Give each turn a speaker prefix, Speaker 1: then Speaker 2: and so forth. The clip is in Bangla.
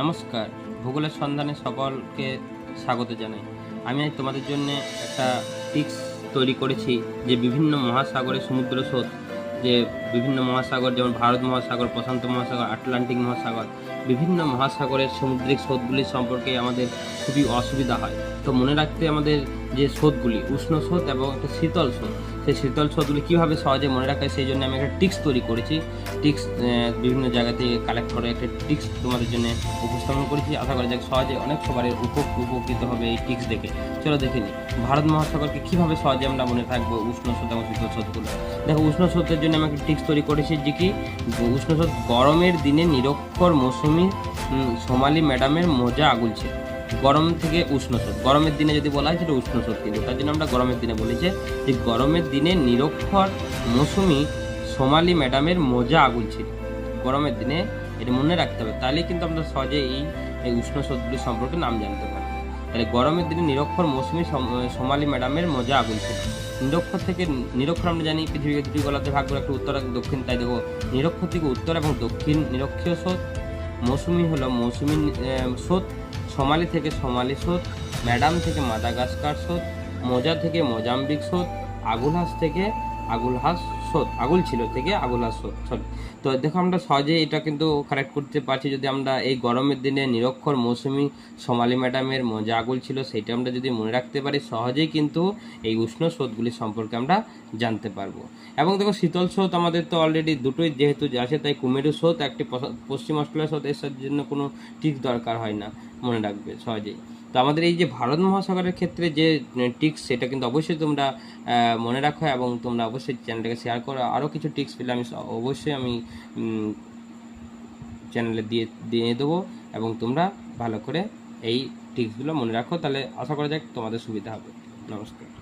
Speaker 1: নমস্কার, ভূগোলের সন্ধানে সকলকে স্বাগত জানাই। আমি আজ তোমাদের জন্য একটা টিক্স তৈরি করেছি যে বিভিন্ন মহাসাগরে সমুদ্র স্রোত, যে বিভিন্ন মহাসাগর, যেমন ভারত মহাসাগর, প্রশান্ত মহাসাগর, আটলান্টিক মহাসাগর, বিভিন্ন মহাসাগরের সামুদ্রিক স্রোতগুলি সম্পর্কে আমাদের খুবই অসুবিধা হয়। তো মনে রাখতে আমাদের যে স্রোতগুলি, উষ্ণ স্রোত এবং একটা শীতল স্রোত সেই শীতল স্রোতগুলি কীভাবে সহজে মনে রাখা, সেই জন্য আমি একটা টিক্স তৈরি করেছি। টিক্স বিভিন্ন জায়গা থেকে কালেক্ট করে একটা টিক্স তোমাদের জন্য উপস্থাপন করেছি। আশা করা যাক সহজে অনেক সবার উপ- উপকৃত হবে এই টিক্স দেখে। চলো দেখে নিই। ভারত মহাসাগরকে কীভাবে সহজে আমরা মনে থাকব উষ্ণ স্রোত এবং শীতল স্রোতগুলো দেখো, উষ্ণ স্রোতের জন্য আমি একটা টিক্স তৈরি করেছি যে কি, উষ্ণ স্রোত গরমের দিনে নিরক্ষর মৌসুমি সোমালি ম্যাডামের মোজা আগুল ছিল গরম থেকে উষ্ণ স্রোত। গরমের দিনে যদি বলা হয় সেটা উষ্ণ স্রোত কিন্তু। তার জন্য আমরা গরমের দিনে বলেছি যে গরমের দিনে নিরক্ষর মৌসুমি সোমালি ম্যাডামের মজা আগুল ছিল। গরমের দিনে এটা মনে রাখতে হবে। তাহলে কিন্তু আমরা সহজে এই উষ্ণ স্রোতগুলি সম্পর্কে নাম জানতে পারি তাহলে গরমের দিনে নিরক্ষর মৌসুমি সম- সোমালি ম্যাডামের মজা আগুল ছিল। নিরক্ষর থেকে, নিরক্ষর আমরা জানি পৃথিবীকে দুটি গলাতে ভাগ করে একটা উত্তর দক্ষিণ, তাই দেখো, নিরক্ষর থেকে উত্তর এবং দক্ষিণ নিরক্ষীয় স্রোত। মৌসুমি হলো মৌসুমি স্রোত। সোমালি থেকে সোমালি স্রোত ম্যাডাম থেকে মাদাগাস্কার স্রোত মোজা থেকে মোজাম্বিক স্রোত আগুনাস থেকে আগুলহাস স্রোত, আগুল ছিল থেকে আগুলহাস স্রোত সরি তো দেখো আমরা সহজে এটা কিন্তু কারেক্ট করতে পারছি যদি আমরা এই গরমের দিনে নিরক্ষর মৌসুমি সোমালি ম্যাডামের মোজা আগুল ছিল সেইটা আমরা যদি মনে রাখতে পারি, সহজেই কিন্তু এই উষ্ণ স্রোতগুলি সম্পর্কে আমরা জানতে পারব। এবং দেখো শীতল স্রোত আমাদের তো অলরেডি দুটোই যেহেতু আছে, তাই কুমেরু স্রোত, একটি পশ্চিম অস্ট্রেলিয়া স্রোত, এর জন্য কোনো টিক্স দরকার হয় না, মনে রাখবে সহজেই। তো আমাদের এই যে ভারত মহাসাগরের ক্ষেত্রে যে টিক্স, সেটা কিন্তু অবশ্যই তোমরা মনে রাখো এবং তোমরা অবশ্যই চ্যানেলটাকে শেয়ার করো। আরও কিছু টিক্স পেলে আমি অবশ্যই আমি চ্যানেলে দিয়ে দিয়ে দেবো এবং তোমরা ভালো করে এই টিক্সগুলো মনে রাখো। তাহলে আশা করা যাক তোমাদের সুবিধা হবে। নমস্কার।